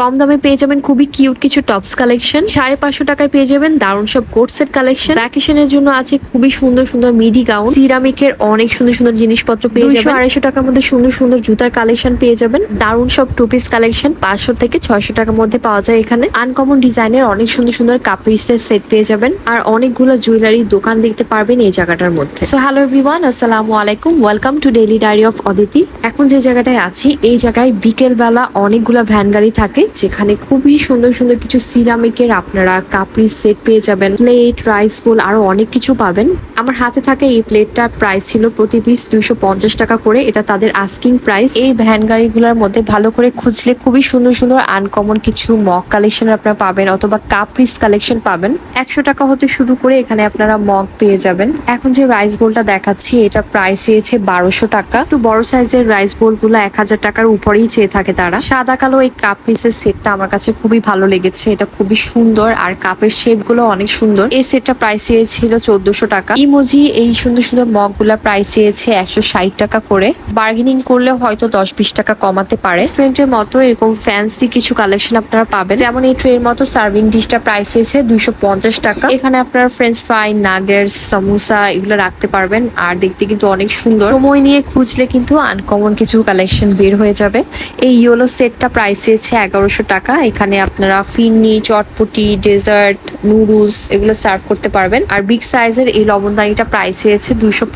কম দামে পেয়ে যাবেন খুবই কিউট কিছু টপস কালেকশন সাড়ে পাঁচশো টাকায় পেয়ে যাবেন দারুণ সব কোট সেট কালেকশন ভ্যাকেশনের জন্য আছে খুবই সুন্দর সুন্দর মিডি গাউন সিরামিকের অনেক সুন্দর সুন্দর জিনিসপত্র পেয়ে যাবেন। আড়াইশো টাকার মধ্যে সুন্দর সুন্দর জুতার কালেকশন পেয়ে যাবেন। দারুণ সব টু পিস কালেকশন পাঁচশো থেকে ছয়শো টাকার মধ্যে পাওয়া যায় এখানে। আনকমন ডিজাইনের অনেক সুন্দর সুন্দর কাপড়িসের সেট পেয়ে যাবেন। আর অনেকগুলো জুয়েলারি দোকান দেখতে পারবেন এই জায়গাটার মধ্যে। সো হ্যালো এভরিওয়ান আসসালামু আলাইকুম। Welcome to daily diary of Aditi এখন যে জায়গাটায় আছি এই জায়গায় বিকেল বেলা অনেকগুলো ভ্যান গাড়ি থাকে। যেখানে খুবই সুন্দর সুন্দর কিছু সিরামিকের আপনারা কাপড়ি সেট পেয়ে যাবেন। প্লেট রাইস বোল আরও অনেক কিছু পাবেন। আমার হাতে থাকে এই প্লেটটার প্রাইস ছিল প্রতি পিস দুইশো পঞ্চাশ টাকা করে। এটা তাদের আস্কিং প্রাইস এই ভ্যান গাড়িগুলোর মধ্যে ভালো করে খুঁজলে খুবই সুন্দর সুন্দর আনকমন কিছু মগ কালেকশন আপনারা পাবেন অথবা কাপ্রিস কালেকশন পাবেন। একশো টাকা হতে শুরু করে এখানে আপনারা মগ পেয়ে যাবেন। এখন যে রাইস বোলটা দেখাচ্ছি, এটা প্রাইস চেয়েছে বারোশো টাকা। একটু বড় সাইজের রাইস বোলগুলো এক হাজার টাকার উপরেই চেয়ে থাকে তারা। সাদা কালো এই কাপ্রিসের সেটটা আমার কাছে খুবই ভালো লেগেছে। এটা খুবই সুন্দর আর কাপের শেপগুলো অনেক সুন্দর। এই সেটটা প্রাইস চেয়েছিল চোদ্দশো টাকা। ইমোজি এই সুন্দর সুন্দর মগগুলা প্রাইস চেয়েছে একশো ষাট টাকা করে। বার্গেনিং করলে হয়তো দশ বিশ টাকা কমাতে পারে। রেস্টুরেন্টের মতো এরকম ফ্যান্সি কিছু কালেকশন আপনারা পাবেন। যেমন এই ট্রের মতো সার্ভিং ডিশটা প্রাইস চেয়েছে দুইশো পঞ্চাশ টাকা। এখানে আপনারা ফ্রেঞ্চ ফ্রাই নাগেটস সমোসা এগুলো রাখতে পারবেন। আর দেখতে কিন্তু অনেক সুন্দর। সময় নিয়ে খুঁজলে কিন্তু আনকমন কিছু কালেকশন বের হয়ে যাবে। এই ইয়েলো সেটটা প্রাইস চেয়েছে এগারোশো টাকা। এখানে আপনারা ফিন্নি, চটপটি, ডেজার্ট, নুডলস এগুলো সার্ভ করতে পারবেন। আর বিগ সাইজের এই লবণদানিটা প্রাইস চেয়েছে দুইশো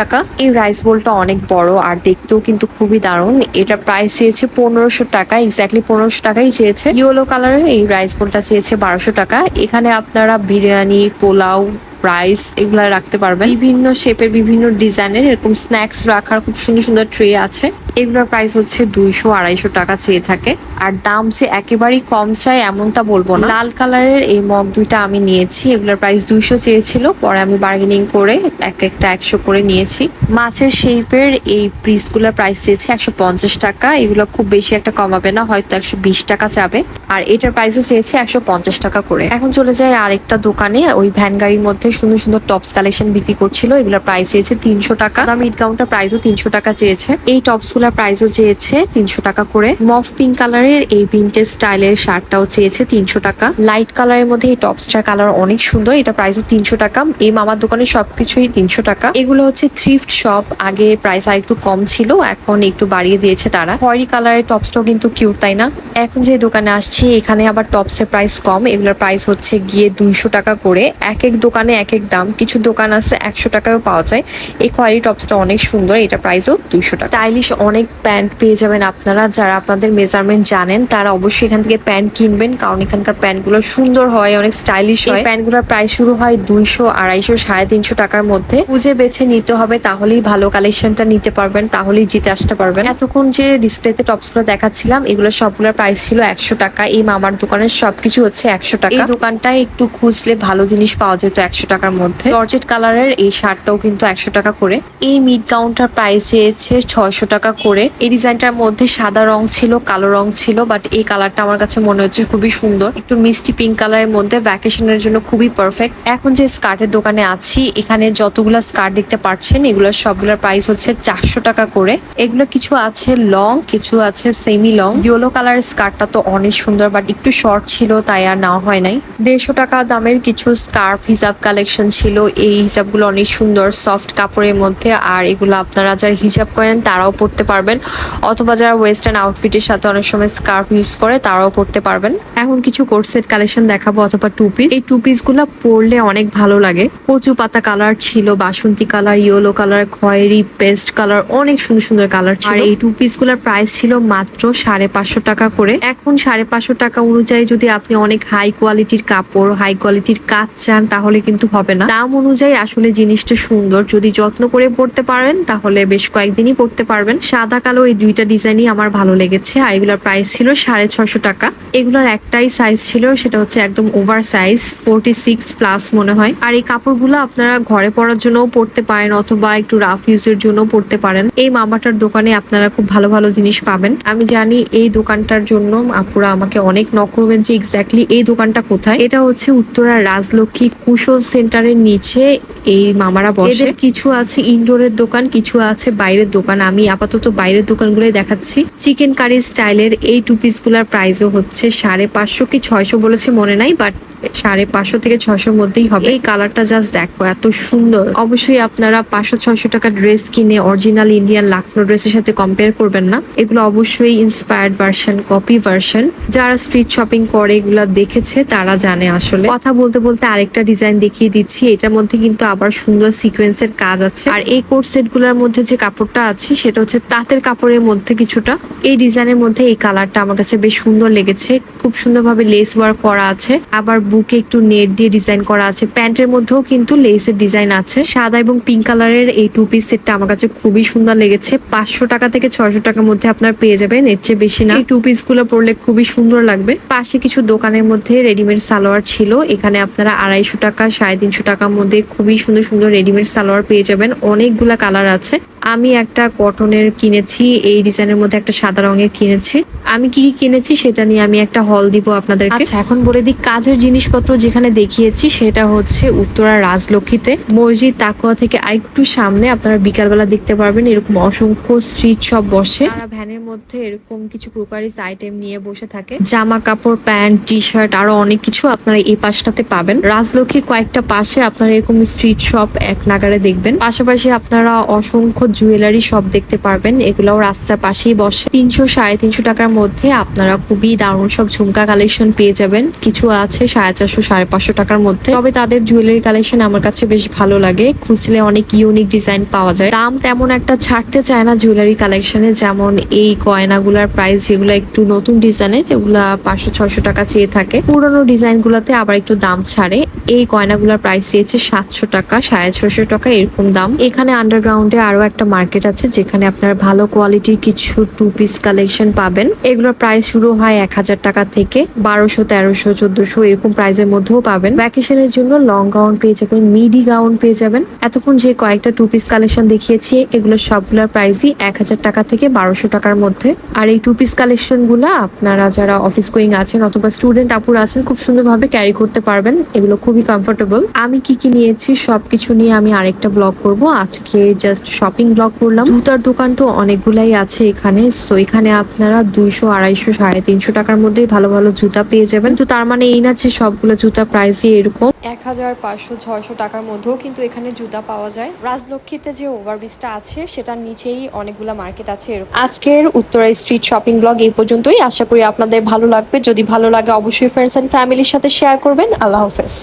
টাকা। এই রাইস বোলটা অনেক বড় আর দেখতেও কিন্তু খুবই দারুণ। এটা প্রাইস চেয়েছে পনেরোশো টাকা এক্স্যাক্টলি পনেরোশো টাকাই চেয়েছে। ইয়েলো কালারের এই রাইস বোলটা চেয়েছে বারোশো টাকা। এখানে আপনারা বিরিয়ানি, পোলাও রাইস এগুলা রাখতে পারবেন। বিভিন্ন শেপের বিভিন্ন ডিজাইনের এরকম স্ন্যাক্স রাখার খুব সুন্দর সুন্দর ট্রে আছে। এগুলোর প্রাইস হচ্ছে দুইশো, আড়াইশো টাকা চেয়ে থাকে। আর দাম যে একেবারেই কম চাই এমনটা বলব না। লাল কালারের এই মগ দুইটা আমি নিয়েছি, এগুলোর প্রাইস দুইশো চেয়েছিল। পরে আমি বার্গেনিং করে এক একটা একশো করে নিয়েছি। মাছের শেপের এই পিসগুলোর প্রাইস চেয়েছে একশো পঞ্চাশ টাকা। এগুলো খুব বেশি একটা কমাবে না, হয়তো একশো বিশ টাকা চাবে আর এটার প্রাইসও চেয়েছে একশো পঞ্চাশ টাকা করে। এখন চলে যায় আরেকটা দোকানে। ওই ভ্যান গাড়ির মধ্যে সুন্দর সুন্দর টপস কালেকশন বিক্রি করছিল। এগুলোর প্রাইস চেয়েছে তিনশো টাকা। মিড কাউন্টার প্রাইসও তিনশো টাকা চেয়েছে। এই টপস গুলার প্রাইসও চেয়েছে তিনশো টাকা করে। মফ পিঙ্ক কালারের এই ভিন্টেজ স্টাইলের শার্টটাও চেয়েছে তিনশো টাকা। লাইট কালারের মধ্যে এই টপসটার কালার অনেক সুন্দর, এটা প্রাইসও তিনশো টাকা। এই মামার দোকানে সবকিছুই তিনশো টাকা। এগুলো হচ্ছে থ্রিফট শপ আগে প্রাইস আর একটু কম ছিল, এখন একটু বাড়িয়ে দিয়েছে তারা। খয়েরি কালারের টপসটাও কিন্তু কিউট তাই না? এখন যে দোকানে আসছি, এখানে আবার টপসের প্রাইস কম। এগুলোর প্রাইস হচ্ছে গিয়ে দুইশো টাকা করে। এক এক দোকানে এক এক দাম। কিছু দোকান আছে একশো টাকাও পাওয়া যায়। এই কোয়ারি টপসটা অনেক সুন্দর, এটা প্রাইসও দুইশো টাকা। স্টাইলিশ অনেক প্যান্ট পেয়ে যাবেন আপনারা। যারা আপনাদের মেজারমেন্ট জানেন তারা অবশ্যই এখান থেকে প্যান্ট কিনবেন কারণ এখানকার প্যান্টগুলো সুন্দর হয় অনেক স্টাইলিশ হয়। প্যান্টগুলোর প্রাইস শুরু হয় দুইশো আড়াইশো সাড়ে তিনশো টাকার মধ্যে। খুঁজে বেছে নিতে হবে তাহলেই ভালো কালেকশনটা নিতে পারবেন তাহলেই জিতে আসতে পারবেন। এতক্ষণ যে ডিসপ্লেতে টপসগুলো দেখাচ্ছিলাম এগুলো সবগুলোর প্রাইস ছিল একশো টাকা। এই মামার দোকানের সবকিছু হচ্ছে একশো টাকা। এই দোকানটায় একটু খুঁজলে ভালো জিনিস পাওয়া যেত একশো টাকার মধ্যে। জর্জেট কালারের এই শার্টটাও কিন্তু একশো টাকা করে। এই মিড কাউন্টার প্রাইস চেয়েছে ছয়শো টাকা করে। এই ডিজাইনটার মধ্যে সাদা রং ছিল, কালো রং ছিল বাট এই কালারটা আমার কাছে মনে হচ্ছে খুবই সুন্দর। একটু মিষ্টি পিঙ্ক কালারের মধ্যে ভ্যাকেশনের জন্য খুবই পারফেক্ট এখন যে স্কার্টের দোকানে আছি, এখানে যতগুলো স্কার্ট দেখতে পাচ্ছেন এগুলোর সবগুলোর প্রাইস হচ্ছে চারশো টাকা করে। এগুলো কিছু আছে লং কিছু আছে সেমি লং ইয়েলো কালার স্কার্টটা তো অনেক সুন্দর বাট একটু শর্ট ছিল, তাই আর নেওয়া হয় নাই। দেড়শো টাকা দামের কিছু স্কার্ফ হিসাব কালেকশন ছিল। এই হিসাবগুলো অনেক সুন্দর সফট কাপড়ের মধ্যে। আর এগুলো আপনারা যারা হিসাব করেন, তারাও পড়তে পারবেন। অথবা যারা ওয়েস্টার্ন আউটফিটের সাথে অনেক সময় স্কার্ফ ইউজ করে তারাও পড়তে পারবেন। এখন কিছু কোর্সেট কালেকশন দেখাবো অথবা টু পিস এই টু পিসগুলা পরলে অনেক ভালো লাগে। কচু পাতা কালার ছিল বাসন্তী কালার ইয়েলো কালার খয়েরি পেস্ট কালার অনেক সুন্দর সুন্দর কালার ছিল। আর এই টু পিসগুলার প্রাইস ছিল মাত্র সাড়ে পাঁচশো টাকা করে। এখন সাড়ে পাঁচশো টাকা অনুযায়ী যদি আপনি অনেক হাই কোয়ালিটির কাপড় হাই কোয়ালিটির কাজ চান তাহলে কিন্তু হবে না। দাম অনুযায়ী আসলে জিনিসটা সুন্দর। যদি যত্ন করে পড়তে পারেন তাহলে বেশ কয়েকদিনই পড়তে পারবেন। সাদা কালো এই দুইটা ডিজাইনই আমার ভালো লেগেছে, আর এগুলোর প্রাইস ছিল সাড়ে ছশো টাকা। এগুলোর একটাই সাইজ ছিল, সেটা হচ্ছে একদম over size forty six plus মনে হয়। আর এই কাপড়গুলো আপনারা ঘরে পরার জন্যও পড়তে পারেন অথবা একটু রাফ ইউজের জন্য পড়তে পারেন। এই মামাটার দোকানে আপনারা খুব ভালো ভালো জিনিস পাবেন। আমি জানি এই দোকানটার জন্য আপুরা আমাকে অনেক নক করবেন যে এক্স্যাক্টলি এই দোকানটা কোথায়। এটা হচ্ছে উত্তরার রাজলক্ষ্মী কুশল সেন্টারের নিচে এই মামারা বসে। কিছু আছে ইনডোরের দোকান, কিছু আছে বাইরের দোকান। আমি আপাতত বাইরের দোকানগুলোই দেখাচ্ছি। চিকেন কারি স্টাইলের এই টু পিসগুলার প্রাইসও হচ্ছে সাড়ে পাঁচশো কি ছয়শো বলেছে, মনে নাই বাট সাড়ে পাঁচশো থেকে ছশোর মধ্যেই হবে। এই কালারটা জাস্ট দেখো, এত সুন্দর। অবশ্যই আপনারা পাঁচশো, ছয়শো টাকা ড্রেস কিনে অরিজিনাল ইন্ডিয়ান লাকনো ড্রেসের সাথে কম্পেয়ার করবেন না। এগুলো অবশ্যই ইন্সপায়ার্ড ভার্সন কপি ভার্সন যারা স্ট্রিট শপিং করে, এগুলা দেখেছে, তারা জানে আসলে। কথা বলতে বলতে আরেকটা ডিজাইন দেখিয়ে দিচ্ছি। এটার মধ্যে কিন্তু আবার সুন্দর সিকোয়েন্সের কাজ আছে। আর এই কোট সেটগুলোর মধ্যে যে কাপড়টা আছে, সেটা হচ্ছে তাঁতের কাপড়ের মধ্যে কিছুটা। এই ডিজাইনের মধ্যে এই কালারটা আমার কাছে বেশ সুন্দর লেগেছে। খুব সুন্দরভাবে লেস ওয়ার্ক করা আছে। আবার বুকে একটু নেট দিয়ে ডিজাইন করা আছে। প্যান্টের মধ্যেও কিন্তু লেসের ডিজাইন আছে। সাদা এবং পিঙ্ক কালারের এই টু পিস সেটটা আমার কাছে খুবই সুন্দর লেগেছে। পাঁচশো টাকা থেকে ছয়শো টাকার মধ্যে আপনার পেয়ে যাবেন। এর চেয়ে বেশি না। এই টু পিসগুলো পরলে খুবই সুন্দর লাগবে। পাশে কিছু দোকানের মধ্যে রেডিমেড সালোয়ার ছিল। এখানে আপনারা আড়াইশো টাকা, সাড়ে তিনশো টাকার মধ্যে খুবই সুন্দর সুন্দর রেডিমেড সালোয়ার পেয়ে যাবেন। অনেকগুলা কালার আছে। আমি একটা কটনের কিনেছি। এই ডিজাইনের মধ্যে একটা সাদা রঙের কিনেছি। আমি কি কি কিনেছি সেটা নিয়ে আমি একটা হল দিব আপনাদের আচ্ছা এখন বলে দিই কাজের জিনিসপত্র যেখানে দেখিয়েছি, সেটা হচ্ছে উত্তরা রাজলক্ষ্মীতে। মসজিদ তাকুয়া থেকে আরেকটু সামনে, আপনারা বিকালবেলা দেখতে পারবেন এরকম অসংখ্য স্ট্রিট শপ বসে। ভ্যানের মধ্যে এরকম কিছু ক্রোকারিস আইটেম নিয়ে বসে থাকে। জামা কাপড়, প্যান্ট টি শার্ট আরও অনেক কিছু আপনারা এই পাশটাতে পাবেন। রাজলক্ষ্মীর কয়েকটা পাশে আপনারা এরকম স্ট্রিট শপ এক নাগারে দেখবেন। পাশাপাশি আপনারা অসংখ্য জুয়েলারি শপ দেখতে পারবেন। এগুলোও রাস্তার পাশেই বসে। তিনশো সাড়ে তিনশো টাকার মধ্যে আপনারা খুবই দারুণ সব ঝুমকা কালেকশন পেয়ে যাবেন। কিছু আছে সাড়ে চারশো, সাড়ে পাঁচশো টাকার মধ্যে। তবে তাদের জুয়েলারি কালেকশন আমার কাছে বেশ ভালো লাগে। খুঁজলে অনেক ইউনিক ডিজাইন পাওয়া যায়। দাম তেমন একটা ছাড়তে চায় না জুয়েলারি কালেকশনে যেমন এই গয়নাগুলার প্রাইস যেগুলো একটু নতুন ডিজাইনের এগুলা পাঁচশো, ছয়শো টাকা চেয়ে থাকে। পুরোনো ডিজাইন গুলাতে আবার একটু দাম ছাড়ে। এই গয়নাগুলার প্রাইস চেয়েছে সাতশো টাকা, সাড়ে ছশো টাকা, এরকম দাম। এখানে আন্ডারগ্রাউন্ডে আরও একটা মার্কেট আছে, যেখানে আপনার ভালো কোয়ালিটির কিছু টু পিস কালেকশন পাবেন। এগুলোর প্রাইস শুরু হয় এক হাজার টাকা থেকে বারোশো, তেরোশো, চোদ্দশো, এরকম প্রাইসের মধ্যেও পাবেন। ভ্যাকেশনের জন্য লং গাউন পেয়ে যাবেন মিডি গাউন পেয়ে যাবেন। এতক্ষণ যে কয়েকটা টু পিস কালেকশন দেখিয়েছি, এগুলো সবগুলোর প্রাইসই এক হাজার টাকা থেকে বারোশো টাকার মধ্যে। আর এই টু পিস কালেকশনগুলা আপনারা যারা অফিস গোয়িং আছেন অথবা স্টুডেন্ট আপুর আছেন, খুব সুন্দরভাবে ক্যারি করতে পারবেন। এগুলো খুবই কমফোর্টেবল আমি কি কি নিয়েছি, সবকিছু নিয়ে আমি আরেকটা ব্লগ করব। আজকে জাস্ট শপিং ব্লগ করলাম। জুতার দোকান তো অনেকগুলাই আছে এখানে সো এখানে আপনারা দুইশো, আড়াইশো, সাড়ে তিনশো টাকার মধ্যেই ভালো ভালো জুতা পেয়ে যাবেন। তো তার মানে এই না যে সবগুলো জুতা প্রাইসই এরকম। এক হাজার পাঁচশো, ছয়শো টাকার মধ্যেও কিন্তু এখানে জুতা পাওয়া যায়। রাজলক্ষ্মীতে যে ওভারব্রিজটা আছে, সেটার নিচেই অনেকগুলো মার্কেট আছে এরকম। আজকের উত্তরা স্ট্রিট শপিং ব্লগ এই পর্যন্তই। আশা করি আপনাদের ভালো লাগবে। যদি ভালো লাগে, অবশ্যই ফ্রেন্ডস অ্যান্ড ফ্যামিলির সাথে শেয়ার করবেন। আল্লাহ হাফেজ।